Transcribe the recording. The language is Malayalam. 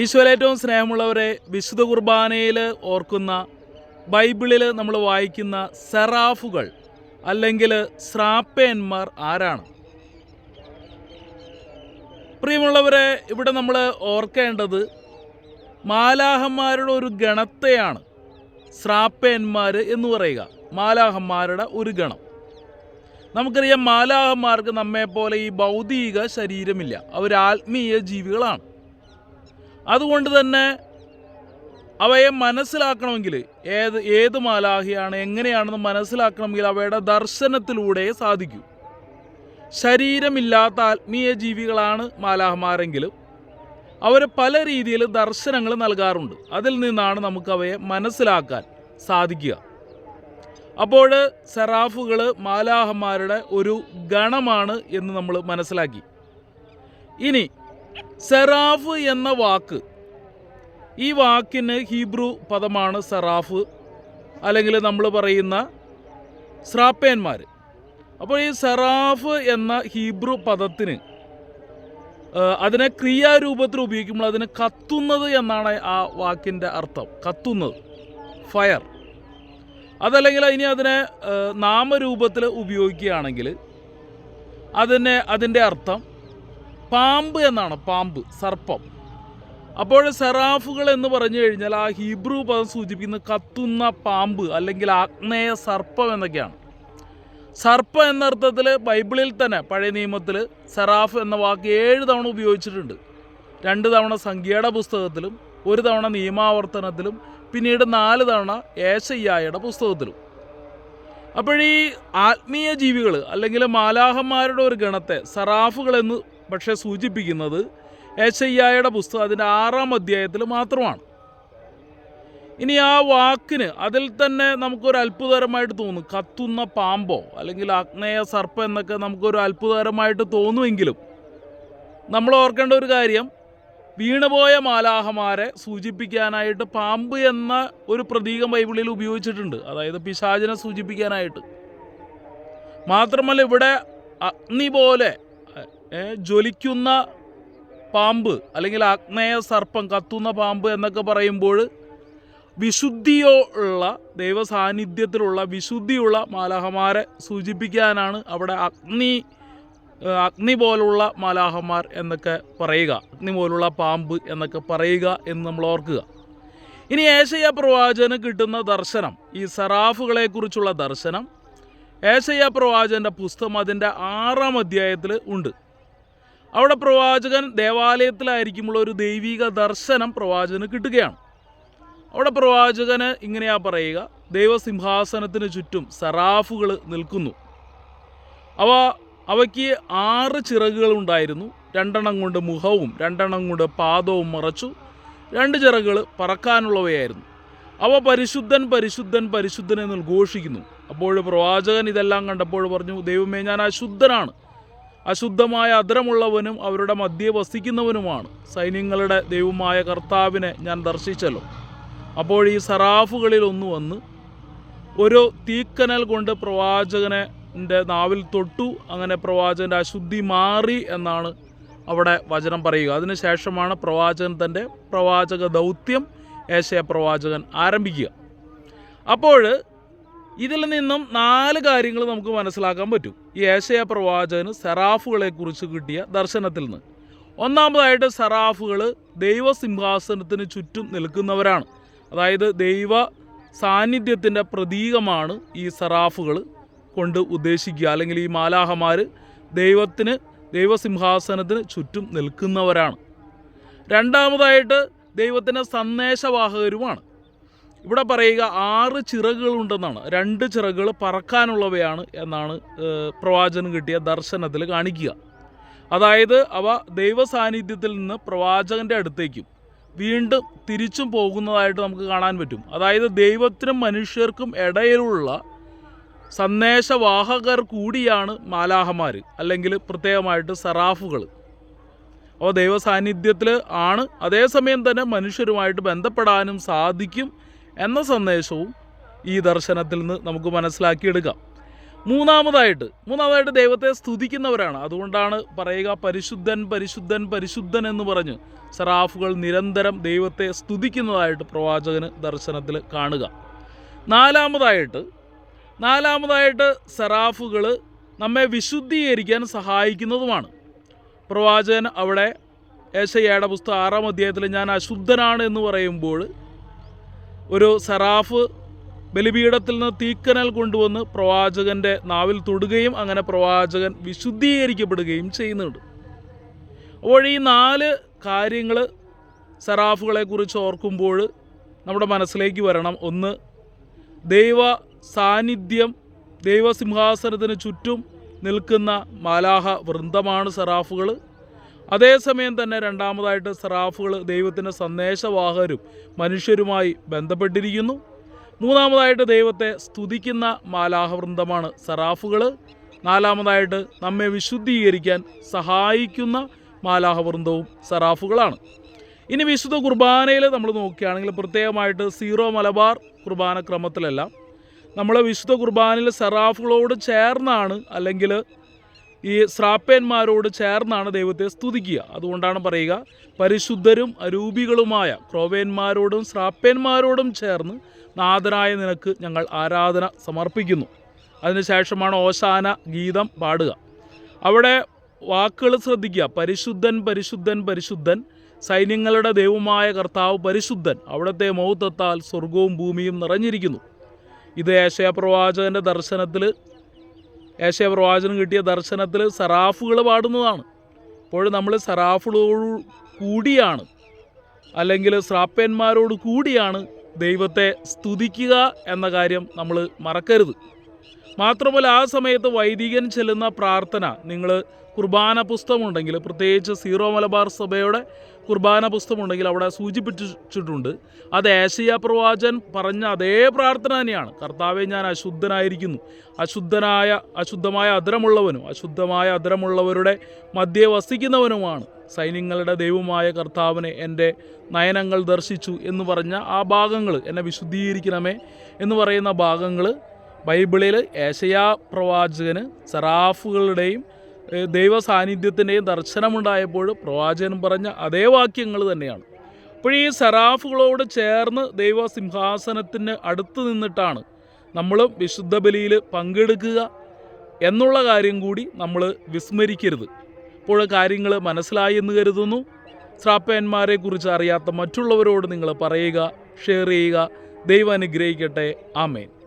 ഈശോയിൽ ഏറ്റവും സ്നേഹമുള്ളവരെ വിശുദ്ധ കുർബാനയിൽ ഓർക്കുന്ന ബൈബിളിൽ നമ്മൾ വായിക്കുന്ന സെറാഫുകൾ അല്ലെങ്കിൽ സ്രാപ്പേന്മാർ ആരാണ്? പ്രിയമുള്ളവരെ ഇവിടെ നമ്മൾ ഓർക്കേണ്ടത് മാലാഹന്മാരുടെ ഒരു ഗണത്തെയാണ് സ്രാപ്പേന്മാർ എന്ന് പറയുക. മാലാഹന്മാരുടെ ഒരു ഗണം. നമുക്കറിയാം മാലാഹന്മാർക്ക് നമ്മെപ്പോലെ ഈ ഭൗതിക ശരീരമില്ല. അവർ ആത്മീയ ജീവികളാണ്. അതുകൊണ്ട് തന്നെ അവയെ മനസ്സിലാക്കണമെങ്കിൽ ഏത് ഏത് മാലാഹിയാണ് എങ്ങനെയാണെന്ന് മനസ്സിലാക്കണമെങ്കിൽ അവയുടെ ദർശനത്തിലൂടെ സാധിക്കൂ. ശരീരമില്ലാത്ത ആത്മീയ ജീവികളാണ് മാലാഹമാരെങ്കിലും. അവർ പല രീതിയിൽ ദർശനങ്ങൾ നൽകാറുണ്ട്. അതിൽ നിന്നാണ് നമുക്ക് അവയെ മനസ്സിലാക്കാൻ സാധിക്കുക. അപ്പോൾ സെറാഫുകൾ മാലാഹന്മാരുടെ ഒരു ഗണമാണ് എന്ന് നമ്മൾ മനസ്സിലാക്കി. ഇനി സെറാഫ് എന്ന വാക്ക്. ഈ വാക്കിന് ഹീബ്രു പദമാണ് സെറാഫ് അല്ലെങ്കിൽ നമ്മൾ പറയുന്ന സ്രാപ്പേന്മാർ അപ്പോൾ ഈ സെറാഫ് എന്ന ഹീബ്രു പദത്തിന് അതിനെ ക്രിയാരൂപത്തിൽ ഉപയോഗിക്കുമ്പോൾ അതിന് കത്തുന്നത് എന്നാണ് ആ വാക്കിന്റെ അർത്ഥം. കത്തുന്നത്. ഫയർ. അതല്ലെങ്കിൽ ഇനി അതിനെ നാമരൂപത്തിൽ ഉപയോഗിക്കുകയാണെങ്കിൽ അതിനെ അതിന്റെ അർത്ഥം പാമ്പ് എന്നാണ് പാമ്പ് സർപ്പം. അപ്പോൾ സെറാഫുകൾ എന്ന് പറഞ്ഞു കഴിഞ്ഞാൽ ആ ഹീബ്രു പദം സൂചിപ്പിക്കുന്ന കത്തുന്ന പാമ്പ് അല്ലെങ്കിൽ ആഗ്നേയ സർപ്പം എന്നൊക്കെയാണ്. സർപ്പം എന്ന അർത്ഥത്തിൽ ബൈബിളിൽ തന്നെ പഴയ നിയമത്തിൽ സെറാഫ് എന്ന വാക്ക് ഏഴ് തവണ ഉപയോഗിച്ചിട്ടുണ്ട്. രണ്ട് തവണ സംഖ്യയുടെ പുസ്തകത്തിലും ഒരു തവണ നിയമാവർത്തനത്തിലും പിന്നീട് നാല് തവണ ഏശയ്യായുടെ പുസ്തകത്തിലും. അപ്പോഴീ ആത്മീയ ജീവികൾ അല്ലെങ്കിൽ മാലാഹന്മാരുടെ ഒരു ഗണത്തെ സറാഫുകൾ എന്ന് പക്ഷേ സൂചിപ്പിക്കുന്നത് ഏശയ്യായുടെ പുസ്തകം അതിന്റെ ആറാം അധ്യായത്തിൽ മാത്രമാണ്. ഇനി ആ വാക്കിന് അതിൽ തന്നെ നമുക്കൊരു അത്ഭുതകരമായിട്ട് തോന്നും. കത്തുന്ന പാമ്പോ അല്ലെങ്കിൽ അഗ്നേയ സർപ്പം എന്നൊക്കെ നമുക്കൊരു അത്ഭുതകരമായിട്ട് തോന്നുമെങ്കിലും നമ്മൾ ഓർക്കേണ്ട ഒരു കാര്യം വീണുപോയ മാലാഹമാരെ സൂചിപ്പിക്കാനായിട്ട് പാമ്പ് എന്ന ഒരു പ്രതീകം ബൈബിളിൽ ഉപയോഗിച്ചിട്ടുണ്ട്. അതായത് പിശാചിനെ സൂചിപ്പിക്കാനായിട്ട്. മാത്രമല്ല ഇവിടെ അഗ്നി പോലെ ജ്വലിക്കുന്ന പാമ്പ് അല്ലെങ്കിൽ ആഗ്നേയ സർപ്പം കത്തുന്ന പാമ്പ് എന്നൊക്കെ പറയുമ്പോൾ വിശുദ്ധിയോ ഉള്ള ദൈവ സാന്നിധ്യത്തിലുള്ള വിശുദ്ധിയുള്ള മാലാഹമാരെ സൂചിപ്പിക്കാനാണ് അവിടെ അഗ്നി അഗ്നി പോലുള്ള മാലാഹമാർ എന്നൊക്കെ പറയുക. അഗ്നി പോലുള്ള പാമ്പ് എന്നൊക്കെ പറയുക എന്ന് നമ്മൾ ഓർക്കുക. ഇനി ഏശയ്യ പ്രവാചകന് കിട്ടുന്ന ദർശനം ഈ സറാഫുകളെക്കുറിച്ചുള്ള ദർശനം ഏശയ്യ പ്രവാചകന്റെ പുസ്തകം അതിന്റെ ആറാം അധ്യായത്തിൽ ഉണ്ട്. അവിടെ പ്രവാചകൻ ദേവാലയത്തിലായിരിക്കുമ്പോൾ ഒരു ദൈവിക ദർശനം പ്രവാചകന് കിട്ടുകയാണ്. അവിടെ പ്രവാചകന് ഇങ്ങനെയാ പറയുക ദൈവസിംഹാസനത്തിന് ചുറ്റും സറാഫുകൾ നിൽക്കുന്നു. അവ അവയ്ക്ക് ആറ് ചിറകുകൾ ഉണ്ടായിരുന്നു. രണ്ടെണ്ണം കൊണ്ട് മുഖവും രണ്ടെണ്ണം കൊണ്ട് പാദവും മറച്ചു. രണ്ട് ചിറകുകൾ പറക്കാനുള്ളവയായിരുന്നു. അവ പരിശുദ്ധൻ പരിശുദ്ധൻ പരിശുദ്ധൻ എന്ന് ഘോഷിക്കുന്നു. അപ്പോൾ പ്രവാചകൻ ഇതെല്ലാം കണ്ടപ്പോൾ പറഞ്ഞു ദൈവമേ ഞാൻ അശുദ്ധനാണ്. അശുദ്ധമായ അധരമുള്ളവനും അവരുടെ മധ്യേ വസിക്കുന്നവനുമാണ്. സൈന്യങ്ങളുടെ ദൈവമായ കർത്താവിനെ ഞാൻ ദർശിച്ചല്ലോ. അപ്പോൾ ഈ സറാഫുകളിൽ ഒന്ന് വന്ന് ഒരു തീക്കനൽ കൊണ്ട് പ്രവാചകനെ നാവിൽ തൊട്ടു. അങ്ങനെ പ്രവാചകന്റെ അശുദ്ധി മാറി എന്നാണ് അവിടെ വചനം പറയുക. അതിനുശേഷമാണ് പ്രവാചകൻ തന്റെ പ്രവാചക ദൗത്യം ഏശയ പ്രവാചകൻ ആരംഭിക്കുക. അപ്പോൾ ഇതിൽ നിന്നും നാല് കാര്യങ്ങൾ നമുക്ക് മനസ്സിലാക്കാൻ പറ്റും. ഈ ഏശയ പ്രവാചകന് സെറാഫുകളെക്കുറിച്ച് കിട്ടിയ ദർശനത്തിൽ നിന്ന്. ഒന്നാമതായിട്ട് സെറാഫുകൾ ദൈവസിംഹാസനത്തിന് ചുറ്റും നിൽക്കുന്നവരാണ്. അതായത് ദൈവ സാന്നിധ്യത്തിന്റെ പ്രതീകമാണ് ഈ സെറാഫുകൾ കൊണ്ട് ഉദ്ദേശിക്കുക. അല്ലെങ്കിൽ ഈ മാലാഹമാർ ദൈവത്തിന് ദൈവസിംഹാസനത്തിന് ചുറ്റും നിൽക്കുന്നവരാണ്. രണ്ടാമതായിട്ട് ദൈവത്തിന്റെ സന്ദേശവാഹകരുമാണ്. ഇവിടെ പറയുക ആറ് ചിറകുകളുണ്ടെന്നാണ്. രണ്ട് ചിറകുകൾ പറക്കാനുള്ളവയാണ് എന്നാണ് പ്രവാചനം കിട്ടിയ ദർശനത്തിൽ കാണിക്കുക. അതായത് അവ ദൈവ സാന്നിധ്യത്തിൽ നിന്ന് പ്രവാചകന്റെ അടുത്തേക്കും വീണ്ടും തിരിച്ചും പോകുന്നതായിട്ട് നമുക്ക് കാണാൻ പറ്റും. അതായത് ദൈവത്തിനും മനുഷ്യർക്കും ഇടയിലുള്ള സന്ദേശവാഹകർ കൂടിയാണ് മാലാഹമാർ അല്ലെങ്കിൽ പ്രത്യേകമായിട്ട് സറാഫുകൾ. അപ്പോൾ ദൈവ സാന്നിധ്യത്തിൽ ആണ്. അതേസമയം തന്നെ മനുഷ്യരുമായിട്ട് ബന്ധപ്പെടാനും സാധിക്കും. എന്ന സന്ദേശവും ഈ ദർശനത്തിൽ നിന്ന് നമുക്ക് മനസ്സിലാക്കിയെടുക്കാം. മൂന്നാമതായിട്ട് മൂന്നാമതായിട്ട് ദൈവത്തെ സ്തുതിക്കുന്നവരാണ്. അതുകൊണ്ടാണ് പറയുക പരിശുദ്ധൻ പരിശുദ്ധൻ പരിശുദ്ധൻ എന്ന് പറഞ്ഞ് സറാഫുകൾ നിരന്തരം ദൈവത്തെ സ്തുതിക്കുന്നതായിട്ട് പ്രവാചകന് ദർശനത്തിൽ കാണുക. നാലാമതായിട്ട് നാലാമതായിട്ട് സറാഫുകൾ നമ്മെ വിശുദ്ധീകരിക്കാൻ സഹായിക്കുന്നതുമാണ്. പ്രവാചകൻ അവിടെ ഏശയ്യയുടെ പുസ്തകം ആറാം അധ്യായത്തിൽ ഞാൻ അശുദ്ധനാണ് എന്ന് പറയുമ്പോൾ ഒരു സറാഫ് ബലിപീഠത്തിൽ നിന്ന് തീക്കനൽ കൊണ്ടുവന്ന് പ്രവാചകന്റെ നാവിൽ തൊടുകയും അങ്ങനെ പ്രവാചകൻ വിശുദ്ധീകരിക്കപ്പെടുകയും ചെയ്യുന്നുണ്ട്. അപ്പോൾ ഈ നാല് കാര്യങ്ങൾ സറാഫുകളെക്കുറിച്ച് ഓർക്കുമ്പോൾ നമ്മുടെ മനസ്സിലേക്ക് വരണം. ഒന്ന് ദൈവ സാന്നിധ്യം ദൈവസിംഹാസനത്തിന് ചുറ്റും നിൽക്കുന്ന മാലാഹ വൃന്ദമാണ് സറാഫുകൾ അതേസമയം തന്നെ രണ്ടാമതായിട്ട് സറാഫുകൾ ദൈവത്തിന്റെ സന്ദേശവാഹകരും മനുഷ്യരുമായി ബന്ധപ്പെട്ടിരിക്കുന്നു. മൂന്നാമതായിട്ട് ദൈവത്തെ സ്തുതിക്കുന്ന മാലാഹവൃന്ദമാണ് സറാഫുകൾ. നാലാമതായിട്ട് നമ്മെ വിശുദ്ധീകരിക്കാൻ സഹായിക്കുന്ന മാലാഹവൃന്ദവും സറാഫുകളാണ്. ഇനി വിശുദ്ധ കുർബാനയിൽ നമ്മൾ നോക്കുകയാണെങ്കിൽ പ്രത്യേകമായിട്ട് സീറോ മലബാർ കുർബാന ക്രമത്തിലല്ല നമ്മൾ വിശുദ്ധ കുർബാനയിൽ സറാഫുകളോട് ചേർന്നാണ് അല്ലെങ്കിൽ ഈ ശ്രാപ്പേന്മാരോട് ചേർന്നാണ് ദൈവത്തെ സ്തുതിക്കുക. അതുകൊണ്ടാണ് പറയുക പരിശുദ്ധരും അരൂപികളുമായ ക്രോവേന്മാരോടും ശ്രാപ്പേന്മാരോടും ചേർന്ന് നാഥനായ നിനക്ക് ഞങ്ങൾ ആരാധന സമർപ്പിക്കുന്നു. അതിനുശേഷമാണ് ഓശാന ഗീതം പാടുക. അവിടെ വാക്കുകൾ ശ്രദ്ധിക്കുക. പരിശുദ്ധൻ പരിശുദ്ധൻ പരിശുദ്ധൻ സൈന്യങ്ങളുടെ ദൈവമായ കർത്താവ് പരിശുദ്ധൻ. അവിടുത്തെ മൗത്തത്താൽ സ്വർഗവും ഭൂമിയും നിറഞ്ഞിരിക്കുന്നു. ഇത് ഏഷ്യ പ്രവാചകന്റെ ദർശനത്തിൽ ഏഷ്യ പ്രവാചനം കിട്ടിയ ദർശനത്തിൽ സറാഫുകൾ പാടുന്നതാണ്. അപ്പോൾ നമ്മൾ സറാഫുകളോട് കൂടിയാണ്. അല്ലെങ്കിൽ സ്രാപ്പന്മാരോട് കൂടിയാണ് ദൈവത്തെ സ്തുതിക്കുക എന്ന കാര്യം നമ്മൾ മറക്കരുത്. മാത്രമല്ല ആ സമയത്ത് വൈദികൻ ചെല്ലുന്ന പ്രാർത്ഥന നിങ്ങൾ കുർബാന പുസ്തകമുണ്ടെങ്കിൽ പ്രത്യേകിച്ച് സീറോ മലബാർ സഭയുടെ കുർബാന പുസ്തകമുണ്ടെങ്കിൽ അവിടെ സൂചിപ്പിച്ചിട്ടുണ്ട്. അത് ഏഷ്യ പ്രവാചൻ പറഞ്ഞ അതേ പ്രാർത്ഥന തന്നെയാണ്. കർത്താവെ ഞാൻ അശുദ്ധനായിരിക്കുന്നു. അശുദ്ധനായ അശുദ്ധമായ അധരമുള്ളവനും അശുദ്ധമായ അധരമുള്ളവരുടെ മധ്യേ വസിക്കുന്നവനുമാണ് സൈന്യങ്ങളുടെ ദൈവമായ കർത്താവിനെ എന്റെ നയനങ്ങൾ ദർശിച്ചു എന്ന് പറഞ്ഞ ആ ഭാഗങ്ങൾ എന്നെ വിശുദ്ധീകരിക്കണമേ എന്ന് പറയുന്ന ഭാഗങ്ങൾ ബൈബിളിൽ ഏശയാ പ്രവാചകന് സറാഫുകളുടെയും ദൈവ സാന്നിധ്യത്തിന്റെയും ദർശനമുണ്ടായപ്പോൾ പ്രവാചകൻ പറഞ്ഞ അതേ വാക്യങ്ങൾ തന്നെയാണ്. അപ്പോൾ ഈ സറാഫുകളോട് ചേർന്ന് ദൈവ സിംഹാസനത്തിന് അടുത്ത് നിന്നിട്ടാണ് നമ്മൾ വിശുദ്ധ ബലിയിൽ പങ്കെടുക്കുക എന്നുള്ള കാര്യം കൂടി നമ്മൾ വിസ്മരിക്കരുത്. ഇപ്പോൾ കാര്യങ്ങൾ മനസ്സിലായി എന്ന് കരുതുന്നു. ശ്രാപ്പയന്മാരെ കുറിച്ച് അറിയാത്ത മറ്റുള്ളവരോട് നിങ്ങൾ പറയുക ഷെയർ ചെയ്യുക. ദൈവം അനുഗ്രഹിക്കട്ടെ. ആമേൻ.